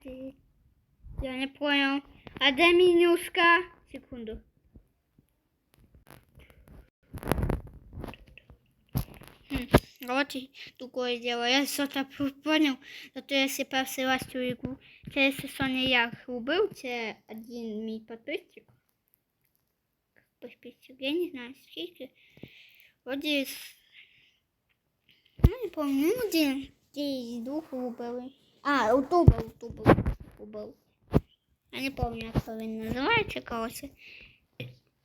Ты- Я не понял. А где менюшка? Секунду. Хм, Вот и такое дело. Я что-то понял. Зато если перший раз цю игру. Це якщо Соня я убив, це один мій підписчик. Підписчик, я не знаю скільки. Вроді... с- Ну, не помню, ну, один. Ті з двох убили. А, утубив, утубив, убив. Я не помню, як то він називається, коротше.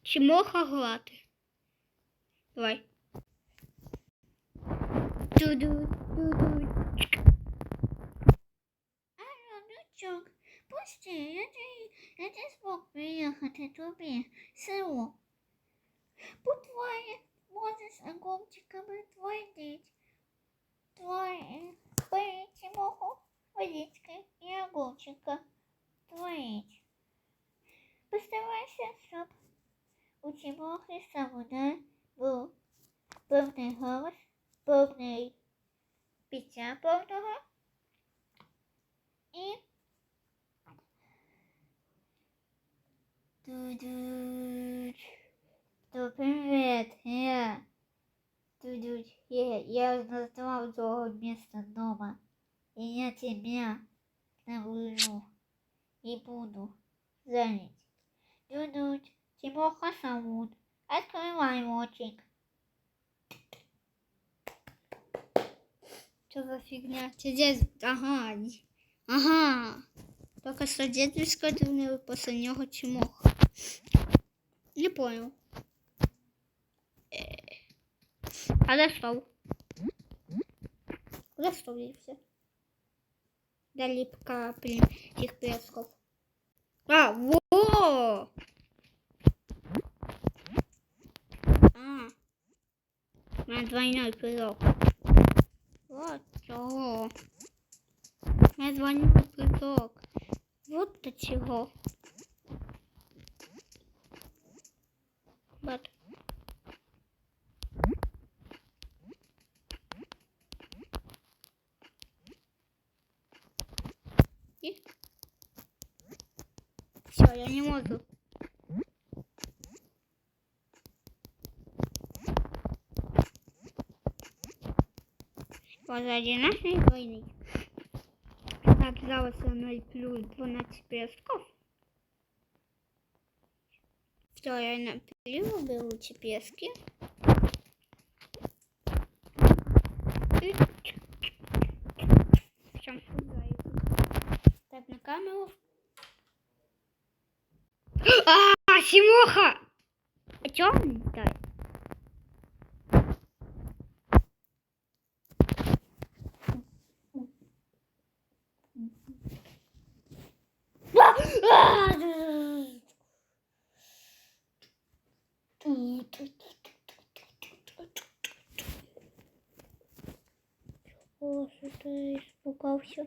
Чи моха грати? Давай. Туду, туду. Алло, дочок, пусти, я не, я не смог приїхати тобі в село. По-твоє, можеш огурчиками твоїть. Твоє, поїти моху, водички і огурчика. Твоїть. Постарайся, щоб у тімохи самода був повний голос, повний пиття повного. І Дудуть. То привет, я. Дудуть, я, я назвал того места дома. И я тебя навыжу. И буду занят. Дудуть, Тимоха зовут. Открывай очик. Что за фигня? Здесь... Ага. Ага. Только что дед вискотивний после нього чмох. Не понял. Э. А де стол? Куда стол дівся? Де ліпка блін, цих песков? А, во! А. У мене двойной пирог. Вот чого. Я звоню приток. Вот до чего. Все, я не могу. Позади нашей войны. Оказалось 0 плюс 12 песков. Все, я напилила, беру эти пески. И... Всё, сюда иду. Так, на камеру. А, Симоха! А чё он летает? О, что ты испугался?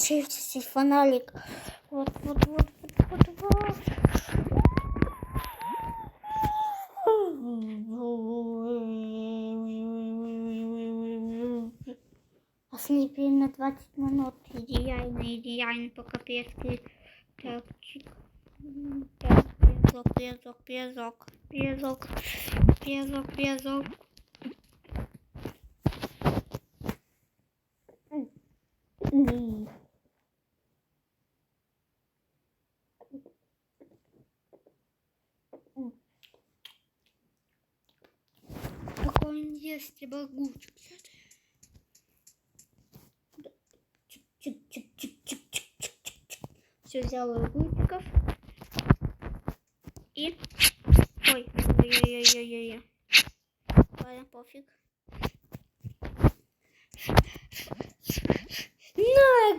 здесь фонарик? Вот, вот, вот, вот, вот, вот. Ослепли на 20 минут. Идеально, идеально, пока пески. Так, Так, пезок, пезок, пезок, пезок, пезок, пезок. М. он богучий. Чик-чик-чик-чик-чик-чик-чик. Все взяла гудиков. и... Ой, ой-ой-ой-ой-ой. Ладно, пофиг. На,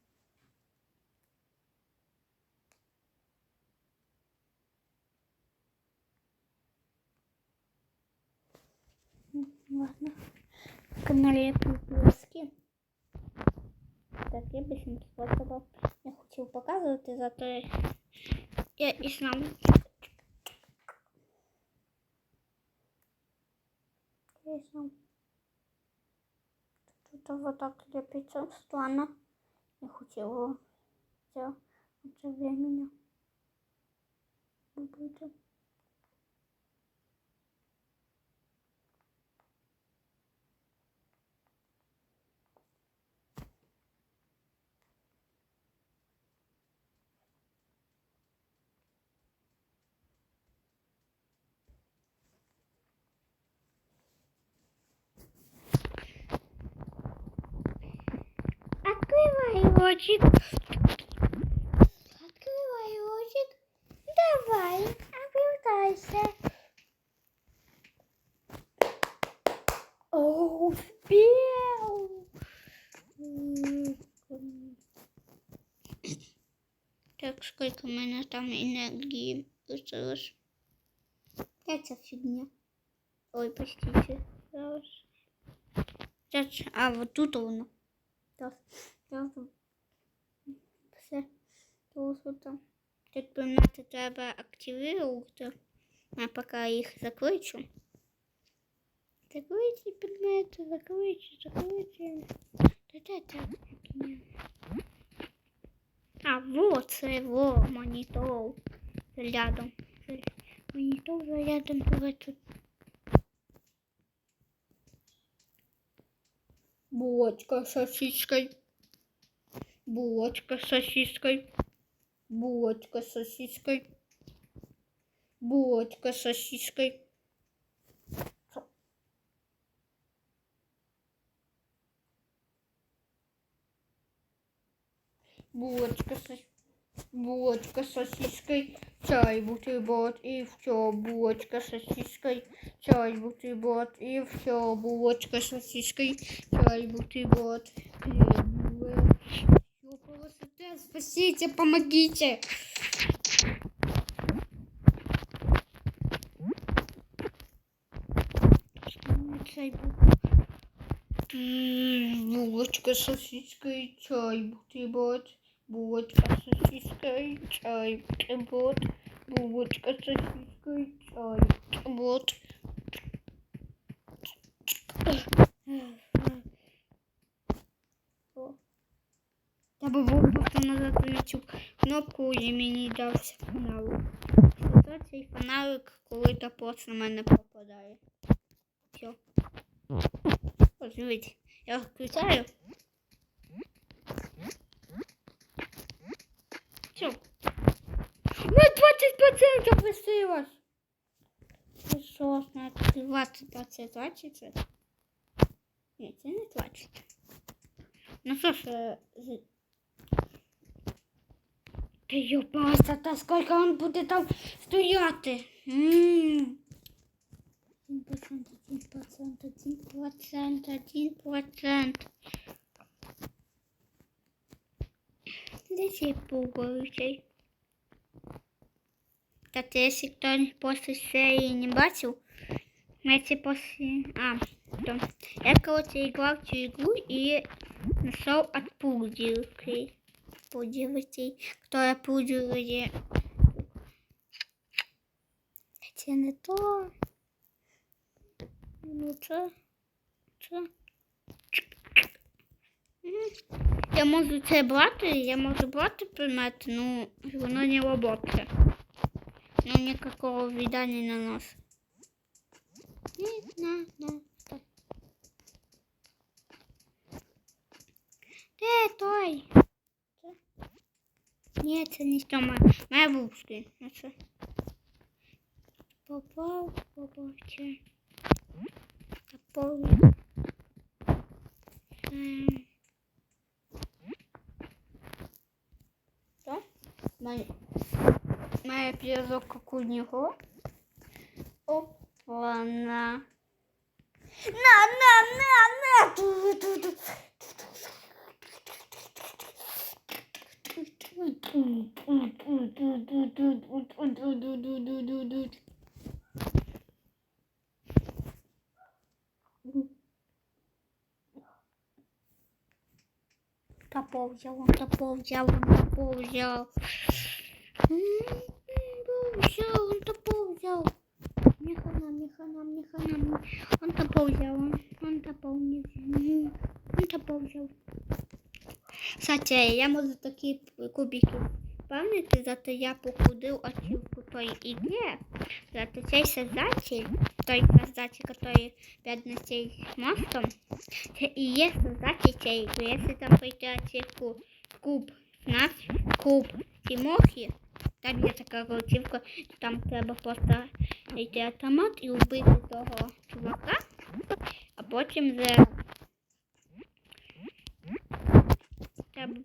Ладно. На канале Кругловський. Таким більшим способом я хотів показувати, зато я і сам. Я і сам. Тут вот так лепится странно. Я хотела все это времени. Будет. Ротик. Открывай ротик. Давай, обертайся. О, успел. Так, сколько у меня там энергии осталось? Это фигня. Ой. Раз. Сейчас, а вот тут воно. Так, так Все. Тут там. Тут предмети треба активувати. А поки їх закличу. Закличте предмети, закличте, закличте. Та-та-та. А, вот це, во, монітор. Рядом. Монітор рядом, давай тут. Булочка с сосиской. Булочка с сосиской. Булочка с сосиской. Булочка с сосиской. Булочка с Булочка с сосиской, чай, бутерброд и все. Булочка с сосиской, чай, бутерброд и все. Булочка с сосиской, чай, бутерброд. Полосоте, спасите, помогите. Булочка с сосиской, чай, бутерброд. Булочка с сосиской, чай, бутерброд. Булочка с сосиской, чай, бутерброд. Я бы був назад цю кнопку і мені дався фонарик. Зато цей фонарик коли-то просто на мене попадає. Все. Ось я включаю. Все. На 20% лишилось. Ну що, на 20, 20, 20. Ні, це не 20. Ну що ж, е, Та йопаса, та скільки він буде там стояти? М. 1%, 1%, 1%, 1%. Де цей пуговичей? Та ти, якщо хто після серії не бачив, я це після... А, то. Я, короче, играл в цю игру и нашел от пуделки. подробностей, которые пудили. Хотя не то. Ну что? Что? Я можу це брати, я можу брати предмет, ну воно не работает. Ну никакого вида не наносит. Не, на, на. Де э, той? Це? Ні, це не Тьома. Моя бабушка. А це? Попав, попав, чи? Попав. Ем. Що? Має, має пірозок як у нього. Опа, на. На, на, на, на! Топор взял, он топор взял, он топор взял. М, Топор взял, он топор взял. Мне хана, мне хана, мне хана. Он топор взял, он, он топор не взял. Он топор взял. Кстати, я можу такі кубики пам'ятати, зато я походив ачівку той ігри. Зато цей создатель, той создатель, который перед на цей мостом, це і є создатель цієї ігри. Якщо там пройти ачівку куб нас, куб Тимохи, там є така ачівка, там треба просто знайти автомат і вбити того чувака, а потім за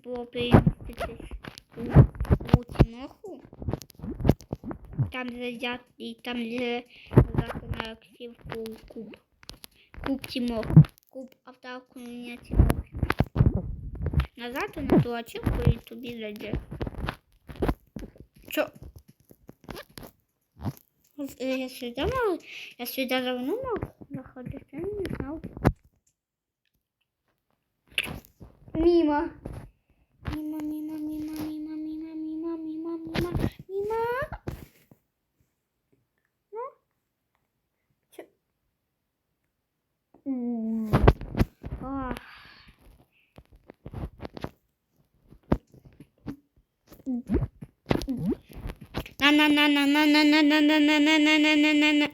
було переміститись у, у Тимоху. Там взяти і там же взяти на активку куб. Куб Тимоху. Куб автавку меня Тимохи. Назад на ту ачивку і тобі зайде. Чо? Е, Я сюди мав, я сюди давно мав заходити, я не знав. Мимо. Мимо, На на на на на на на на на на на на на на на на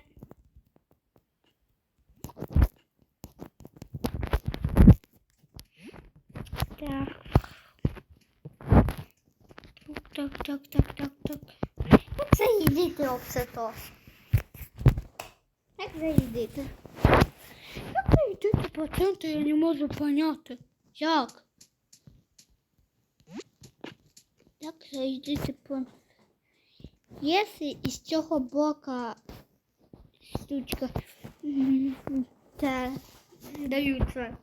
Так. Так, так, так, так, так. Як заїдити оце то? Як заїдити? Як заїдити проценти, я не можу поняти. Як? Як заїдити по... Якщо із цього бока штучка м, та даються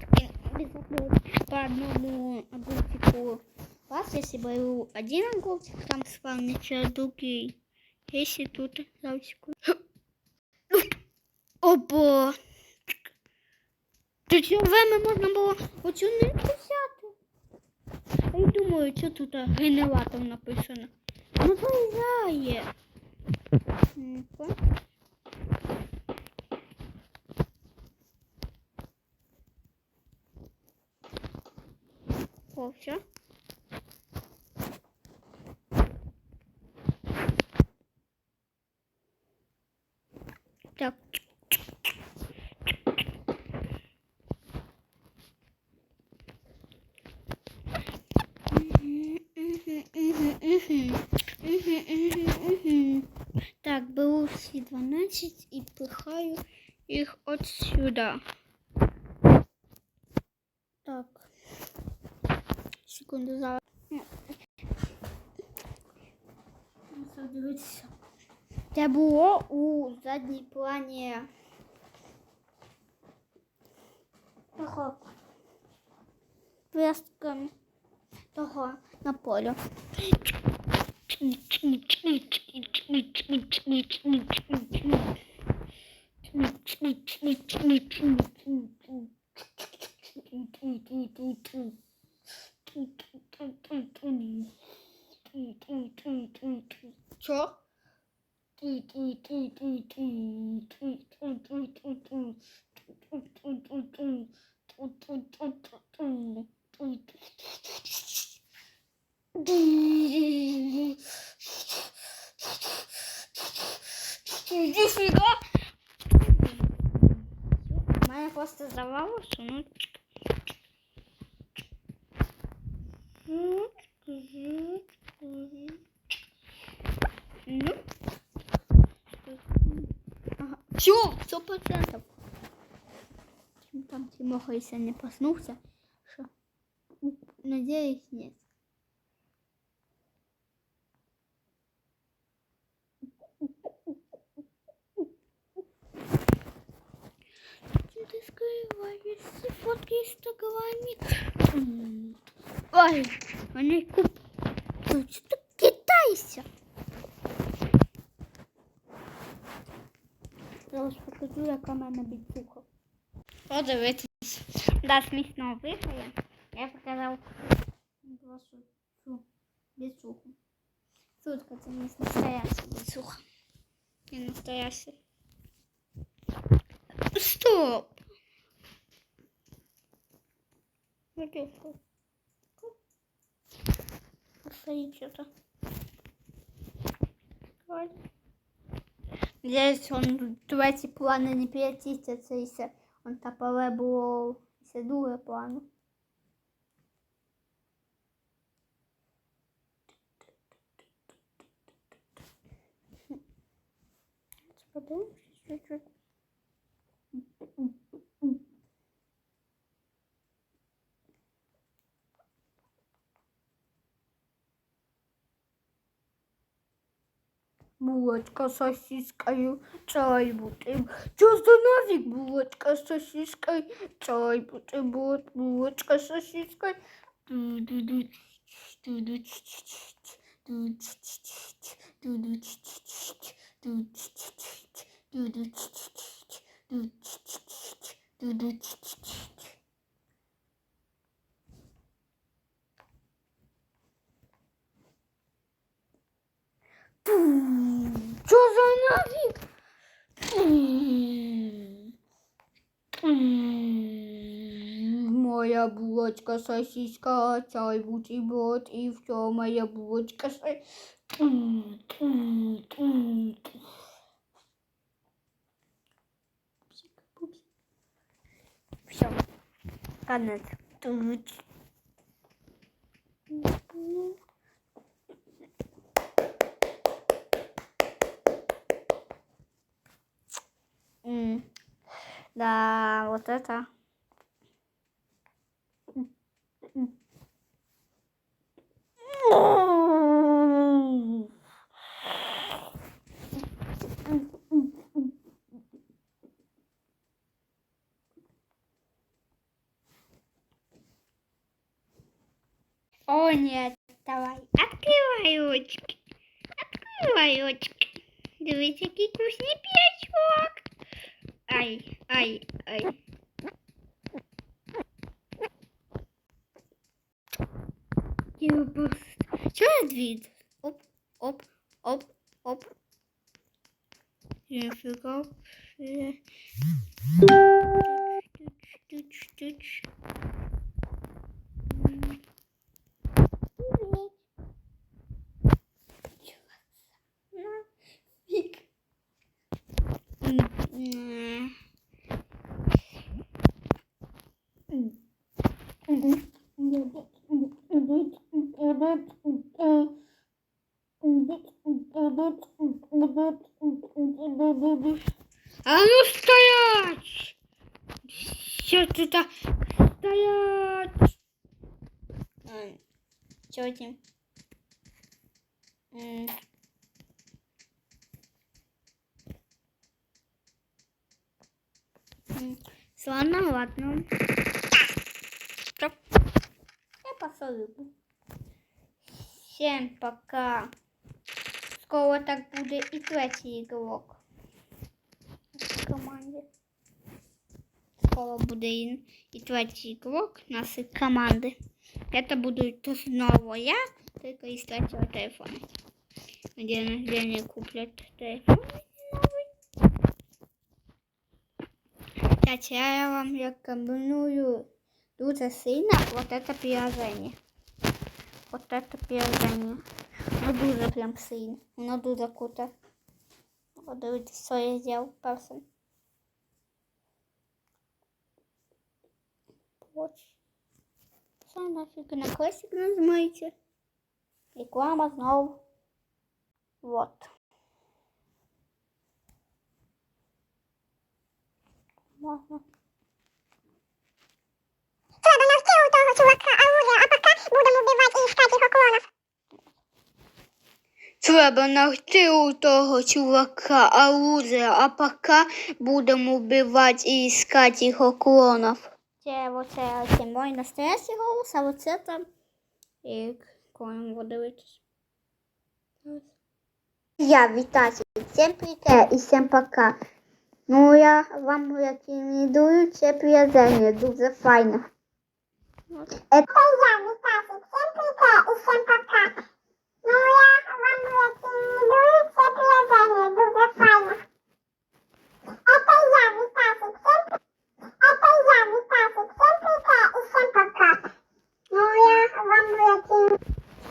такі по одному огурчику вас, если беру один огурчик, там спавнится другой. Если тут зайчику. Опа! Тут вами можна було оцю нитку взяти. Я думаю, що тут генератор написано. Ну. Ну-ка. О, все. пихаю їх от сюди. Так. Секунду зараз. Ну, Дивіться. Це було у задній плані. Того. Пестком того на полю. 저? 이게 수가? Просто здавалося, ну. Ну. Все, сто процентов. Там Тимоха, если не проснулся, что? Надеюсь, нет. Ты скрываешься фотки в инстаграме. Ой, они куп... Ты что китайся? Зараз покажу, яка в мене біцуха. Подивитись. Да, смішно виграє. Я показав вашу цю біцуху. Сутка, це не настояща біцуха. Не настояща. Стоп! Где что? Стоит что-то. Надеюсь, он эти планы не перечистятся, если он тапове було все друге плану. Подумай чуть-чуть. Булочка с сосискою, чай бутим. Чё за нафиг булочка с сосиской, чай бутим, вот булочка с сосиской. Ду-ду-ду, Что за нафиг? Моя булочка сосиска, чай бутерброд и все, моя булочка Все, конец. М, Да, вот это. О, нет, давай. Открывай очки. Открывай очки. Дивись, який вкусний. Ai, ai. Je borst. Zo het wiet. Op, op, op, op. Hier heb ik ook. Стоять! Что этим? М. М, Ладно, ладно. Стоп. Я посолю. Всем пока. Скоро так буде і третій ігрок Скоро буде і, і третій ігрок нашої команди. Это буду то снова я, только из третьего телефона. Где, где они куплят телефон новый. Кстати, я вам рекомендую дуже сильно вот это приложение. Вот это приложение. Воно дуже прям сильно. Воно дуже круто. Подивіться, що я зробив першим. Ось. Все, нафіг на класик нажимаєте. Реклама знову. Вот. Можна. Треба навчити у того чувака оружие, а поки будемо вбивати і шукати його клонов. Треба знайти у того чувака оружие, а пока будемо вбивати і искати його клонов. Це оце, це мой настоящий голос, а оце там і клоном подивитись. Я Вітасик, всім привіт і всім пока. Ну я вам рекомендую це приложення, дуже файно. Це я, Вітасик, всім привіт і всім пока. Ну я вам рекомендую це приложення, дуже файно. Это я, Витасик, всем Это я, Витасик, всем привет и всем пока. Ну я вам рекомендую.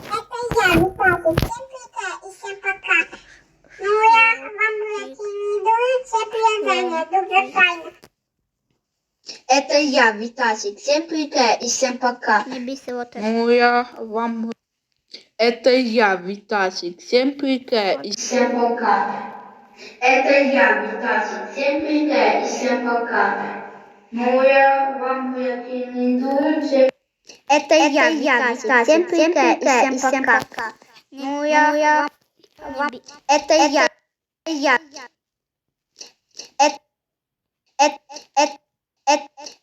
Это я, Витасик, всем привет и всем пока. Ну я вам рекомендую це приложення, дуже файно. Это я, Витасик. Всем привет и всем пока. Не бейся вот это. Ну, я вам... Это я, Витасик. Всем привет и Всем пока. Это я, Витасик. Всем привет и всем пока. Ну, я вам рекомендую... всем- Это я, Витасик. Всем привет и всем пока. Ну, я вам... Это я. Я. Это... Это... Это...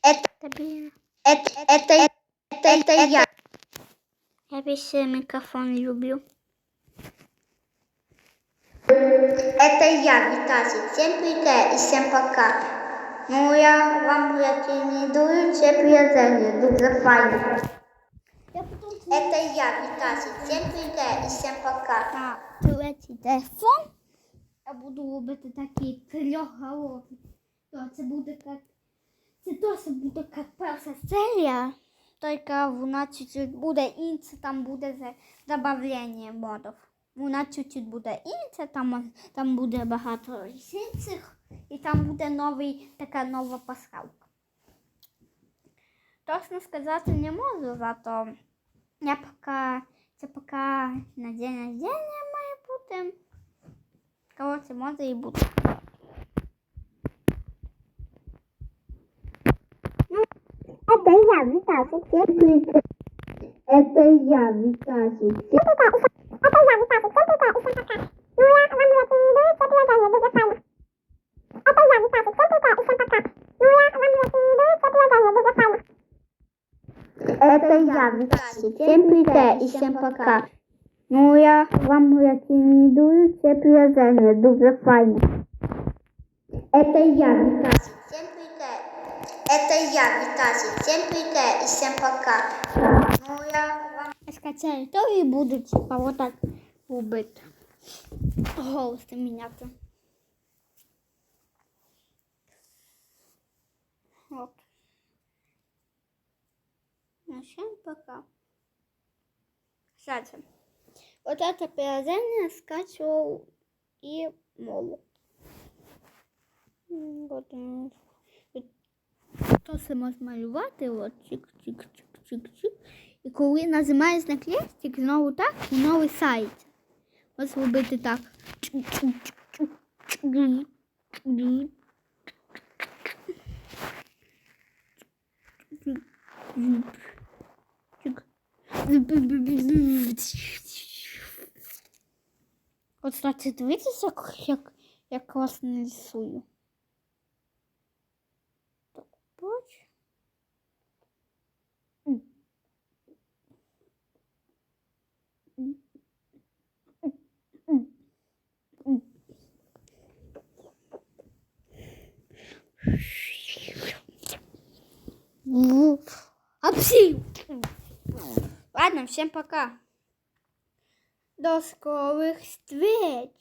Это... Это... Это... Это... Это я. Я весь микрофон люблю. Это я, Витасик. Всем привет и всем пока. Ну, я вам рекомендую це приложение, дуже файно. Это я, Витасик. Всем привет и всем пока. Так, третій телефон. Я буду робити такий трьохголовий. То це буде як... Це теж буде як перша серія. Тільки вона чуть-чуть буде інша, там буде за добавлення модів. Вона чуть-чуть буде інша, там, там буде багато інших, і там буде новий, така нова пасхалка. Точно сказати не можу, зато я поки, це поки на день рождения має бути. Коротше, може і буде. Это я, Витасик, всем привет. Это я, Витасик. Это я, Витасик, всем привет и всем пока. Ну я вам рекомендую це приложення, дуже файно. Это я, Витасик, всем привет вам. Это я, Витасик. Всем привет и всем пока. Ну, я вам рекомендую це приложение, дуже файно. Это я, Витасик. Всем привет. Это я, Витасик. Всем привет и всем пока. Ну, я вам... Скачаю то и буду, типа, вот так убить. Голос меняться. Вот. Ну, всем пока. Кстати, вот это приложение скачивал и молу. М, Вот, і то все можна малювати, от чик-чик-чик-чик-чик. І коли нажимаєш на крестик, знову так, воно висається. Ось робити так. От, кстати, дивіться, як, як, як класно рисую. Ладно, всем пока. До скорых встреч.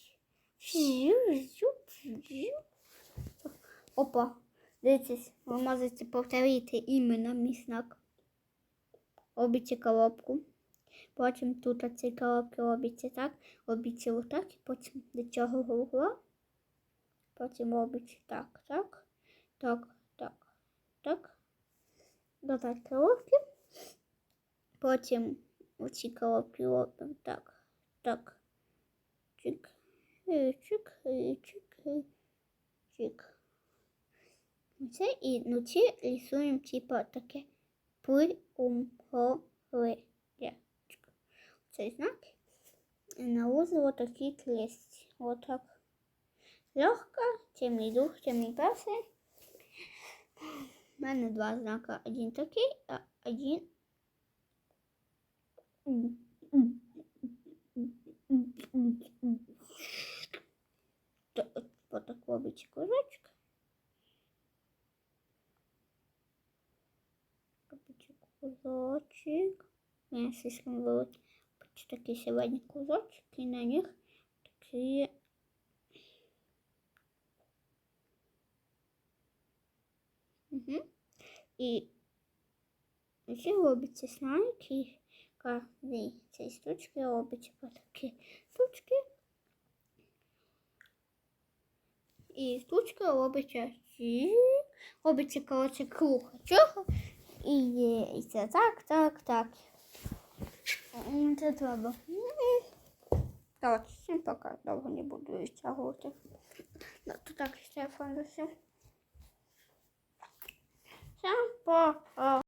Опа, дивіться, ви можете повторити іменно мій знак. коробку. Потім тут оці коробки робите так, робите отак, і потім до цього вугла. Потім робите так, так, так, так, так. Додати коробки. Потім оці коробки робимо так, так. Чик, е, чик, е, чик, е, чик. Оце і вночі рисуємо типа таке приумголи. Цей знак. І наложу такий крест. Вот так. Легко, темний дух, темний персик. У мене два знака. Один такий, а один. Вот так робить кружочек. Робить кружочек. Я слишком великий. Робить такий сьогодні кружочек, і на них такі І ще робиться снайки. Кожний цієї штучки робиться по такі штучки. І штучка робиться. Робиться, коротше, круг чого. І, це так, так, так. Це треба. Коротше, всім пока. Довго не буду відтягувати. Ну, то так, телефон за все. Всем пока.